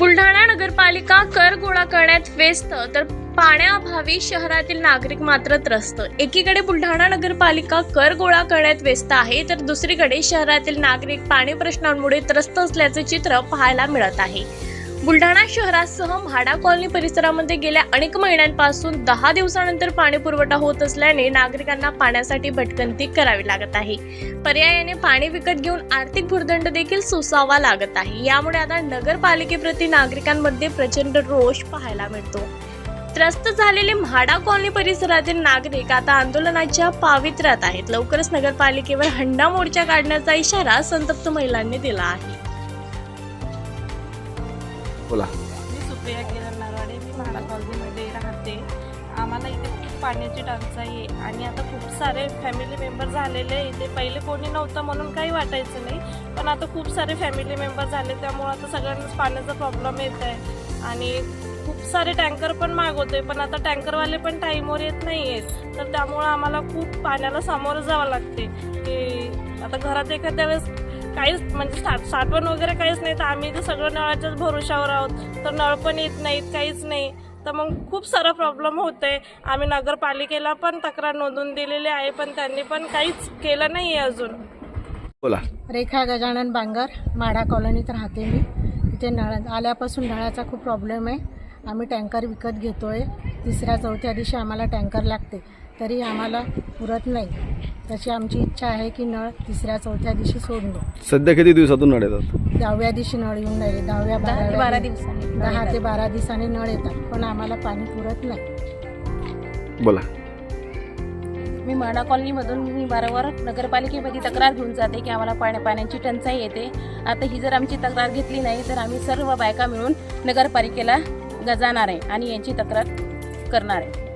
बुलढाणा नगरपालिका कर गोळा करण्यात व्यस्त तर पाण्याअभावी शहरातील नागरिक मात्र त्रस्त. एकीकडे बुलढाणा नगरपालिका कर गोळा करण्यात व्यस्त आहे तर दुसरीकडे शहरातील नागरिक पाणी प्रश्नांमुळे त्रस्त असल्याचे चित्र पाहायला मिळत आहे. बुलढाणा शहरासह म्हाडा कॉलनी परिसरामध्ये गेल्या अनेक महिन्यांपासून दहा दिवसानंतर पाणी पुरवठा होत असल्याने नागरिकांना पाण्यासाठी भटकंती करावी लागत आहे. पर्यायाने पाणी विकत घेऊन आर्थिक भुर्दंड देखील सोसावा लागत आहे. यामुळे आता नगरपालिकेप्रती नागरिकांमध्ये प्रचंड रोष पाहायला मिळतो. त्रस्त झालेले म्हाडा कॉलनी परिसरातील नागरिक आता आंदोलनाच्या पावित्र्यात आहेत. लवकरच नगरपालिकेवर हंडा मोर्चा काढण्याचा इशारा संतप्त महिलांनी दिला आहे. बोला मी सुप्रिया किरण नरवाडे मी म्हाडा कॉलनीमध्ये राहते. आम्हाला इथे खूप पाण्याची टंचाई आहे आणि आता खूप सारे फॅमिली मेंबर झालेले इथे पहिले कोणी नव्हतं म्हणून काही वाटायचं नाही. पण आता खूप सारे फॅमिली मेंबर झाले त्यामुळं आता सगळ्यांनाच पाण्याचा प्रॉब्लेम येत आहे. आणि खूप सारे टँकर पण मागवतोय पण आता टँकरवाले पण टाईमवर येत नाही आहेत तर त्यामुळं आम्हाला खूप पाण्याला सामोरं जावं लागते. की आता घरात एखाद्या वेळेस काहीच म्हणजे साठ साठवण वगैरे काहीच नाही. तर आम्ही इथे सगळं नळाच्याच भरोशावर आहोत. तर नळ पण येत नाहीत काहीच नाही. तर मग खूप सारा प्रॉब्लेम होत आहे आम्ही नगरपालिकेला पण तक्रार नोंदवून दिलेली आहे पण त्यांनी पण काहीच केलं नाही आहे अजून. बोला. रेखा गजानन बांगर माढा कॉलनीत राहते मी. इथे नळ आल्यापासून नळाचा खूप प्रॉब्लेम आहे. आम्ही टँकर विकत घेतो आहे तिसऱ्या चौथ्या दिवशी आम्हाला टँकर लागते. तरी आम्हाला पुरत नाही. तशी आमची इच्छा आहे की नळ तिसऱ्या चौथ्या दिवशी सोडणं सध्या किती दिवसातून नळ येतात? दहाव्या दिवशी नळ येऊन राहिले. दहाव्या बाराव्या बारा दिवसांनी दहा ते बारा दिवसांनी नळ येतात. पण आम्हाला पाणी पुरत नाही. बोला. मी माडा कॉलनीमधून मी वारंवार नगरपालिकेमध्ये तक्रार घेऊन जाते की आम्हाला पाण्या पाण्याची टंचाई येते. आता ही जर आमची तक्रार घेतली नाही तर आम्ही सर्व बायका मिळून नगरपालिकेला ग- जाणार आहे आणि यांची तक्रार करणार आहे.